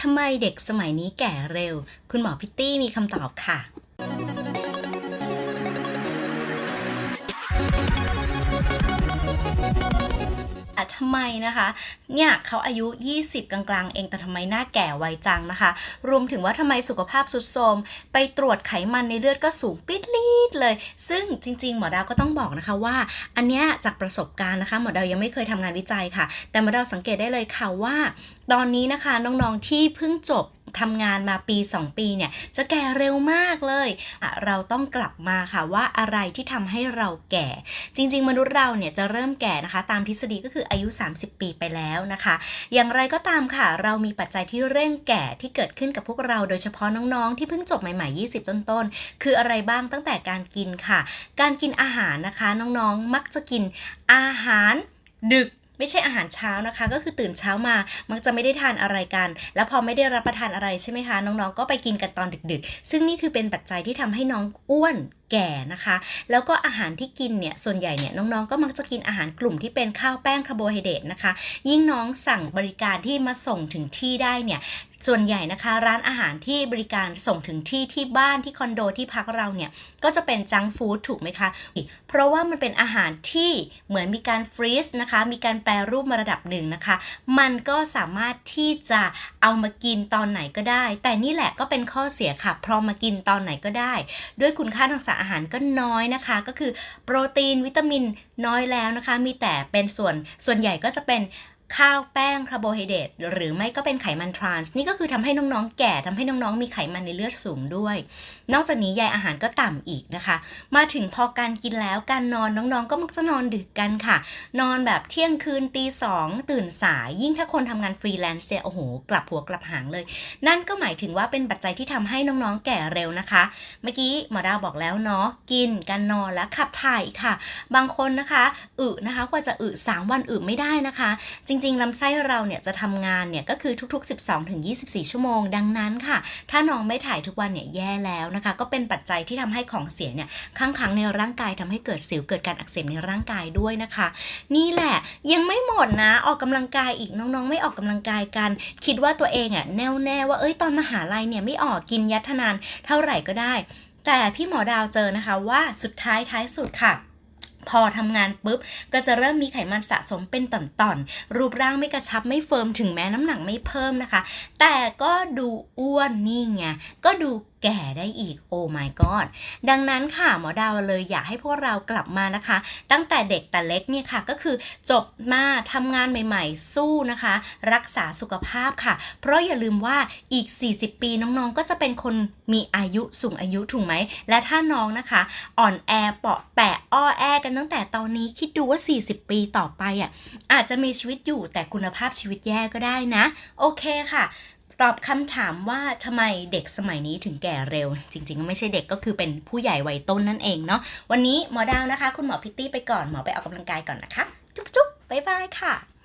ทำไมเด็กสมัยนี้แก่เร็ว คุณหมอพิตตี้มีคำตอบค่ะ อะทำไมนะคะ เนี่ยเขาอายุ 20 กลางๆ เองแต่ทำไมหน้าแก่ไวจังนะคะ รวมถึงว่าทำไมสุขภาพสุดโทรมไปตรวจไขมันในเลือดก็สูงปิดลีดเลย ซึ่งจริง ๆ หมอดาวก็ต้องบอกนะคะว่า อันเนี้ยจากประสบการณ์นะคะหมอดาวยังไม่เคยทำงานวิจัยค่ะ แต่หมอดาวสังเกตได้เลยค่ะว่า ตอนนี้นะคะน้องๆที่เพิ่งจบ ทำงานมาปี 2 ปีเนี่ยจะแก่เร็วมากเลยเราต้องกลับมาค่ะว่าอะไรที่ทำให้เราแก่ จริง ๆ มนุษย์เราเนี่ยจะเริ่มแก่นะคะ ตามทฤษฎีก็คืออายุ 30 ปีไปแล้วนะคะ อย่างไรก็ตามค่ะ เรามีปัจจัยที่เร่งแก่ที่เกิดขึ้นกับพวกเราโดยเฉพาะน้องๆ ที่เพิ่งจบใหม่ๆ 20 ต้นๆ คืออะไรบ้างตั้งแต่การกินค่ะ การกินอาหารนะคะ น้องๆ มักจะกินอาหารดึก ไม่ใช่อาหารเช้านะคะ ก็คือตื่นเช้ามามักจะไม่ได้ทานอะไรกัน แล้วพอไม่ได้รับประทานอะไรใช่ไหมคะน้องๆ ก็ไปกินกันตอนดึกๆ ซึ่งนี่คือเป็นปัจจัยที่ทำให้น้องอ้วนแก่นะคะ แล้วก็อาหารที่กินเนี่ยส่วนใหญ่เนี่ยน้องๆ ก็มักจะกินอาหารกลุ่มที่เป็นข้าวแป้งคาร์โบไฮเดรตนะคะ ยิ่งน้องสั่งบริการที่มาส่งถึงที่ได้เนี่ย ส่วนใหญ่นะคะ ร้านอาหารที่บริการส่งถึงที่ที่บ้านที่คอนโดที่พักเราเนี่ย ก็จะเป็นจังฟู้ดถูกไหมคะ เพราะว่ามันเป็นอาหารที่เหมือนมีการฟรีซนะคะ มีการแปรรูปมาระดับหนึ่งนะคะ มันก็สามารถที่จะเอามากินตอนไหนก็ได้ แต่นี่แหละก็เป็นข้อเสียค่ะเพราะมากินตอนไหนก็ได้ ด้วยคุณค่าทางสารอาหารก็น้อยนะคะ ก็คือโปรตีนวิตามินน้อยแล้วนะคะ มีแต่เป็นส่วนส่วนใหญ่ก็จะเป็น ข้าวแป้งคาร์โบไฮเดรตหรือไม่ก็เป็นไขมันทรานส์นี่ก็คือทำให้น้องๆแก่ทำให้น้องๆมีไขมันในเลือดสูงด้วย นอกจากนี้ใยอาหารก็ต่ำอีกนะคะ มาถึงพอการกินแล้วการนอนน้องๆ ก็มักจะนอนดึกกันค่ะ นอนแบบเที่ยงคืนตีสองตื่นสายยิ่งถ้าคนทำงานฟรีแลนซ์เนี่ยโอ้โห กลับหัวกลับหางเลย นั่นก็หมายถึงว่าเป็นปัจจัยที่ทำให้น้องๆแก่เร็วนะคะ เมื่อกี้หมอดาวบอกแล้วเนาะกินการนอนและขับถ่ายค่ะ บางคนนะคะอึนะคะกว่าจะอึสามวันอึไม่ได้นะคะ จริงจริงๆลำไส้เราเนี่ยจะทำงานเนี่ยก็คือทุกๆ 12-24 ชั่วโมง ดังนั้นค่ะ ถ้าน้องไม่ถ่ายทุกวันเนี่ยแย่แล้วนะคะ ก็เป็นปัจจัยที่ทำให้ของเสียเนี่ยค้างค้างในร่างกายทำให้เกิดสิวเกิดการอักเสบในร่างกายด้วยนะคะ นี่แหละยังไม่หมดนะออกกำลังกายอีกน้องๆ ไม่ออกกำลังกายกัน คิดว่าตัวเองอะแน่วแน่ว่าเอ้ยตอนมหาลัยเนี่ยไม่ออกกินยัดทนานเท่าไหร่ก็ได้ แต่พี่หมอดาวเจอนะคะว่าสุดท้ายท้ายสุดค่ะ พอทำงานปุ๊บ ก็จะเริ่มมีไขมันสะสมเป็นต่อนๆ รูปร่างไม่กระชับไม่เฟิร์มถึงแม้น้ำหนักไม่เพิ่มนะคะ แต่ก็ดูอ้วนนี่ไง ก็ดูแก่ได้อีกโอ้ my god ดังนั้นค่ะหมอดาวเลยอยากให้พวกเรากลับมานะคะ ตั้งแต่เด็กแต่เล็กเนี่ยค่ะก็คือจบมาทำงานใหม่ ๆ สู้นะคะ รักษาสุขภาพค่ะ เพราะอย่าลืมว่าอีก 40 ปีน้องๆ ก็จะเป็นคนมีอายุสูงอายุถูกไหม และถ้าน้องนะคะ อ่อนแอเปาะแปะอ้อแอกันตั้งแต่ตอนนี้คิดดูว่า 40 ปีต่อไปอะอาจจะมีชีวิตอยู่แต่คุณภาพชีวิตแย่ก็ได้นะ โอเคค่ะ ตอบคำถามว่าทำไมเด็กสมัยนี้ถึงแก่เร็ว จริงๆ ไม่ใช่เด็กก็คือเป็นผู้ใหญ่วัยต้นนั่นเองเนาะวันนี้หมอดาวนะคะ คุณหมอพิตตี้ไปก่อนหมอไปออกกำลังกายก่อนนะคะ จุ๊บๆบ๊ายบายค่ะ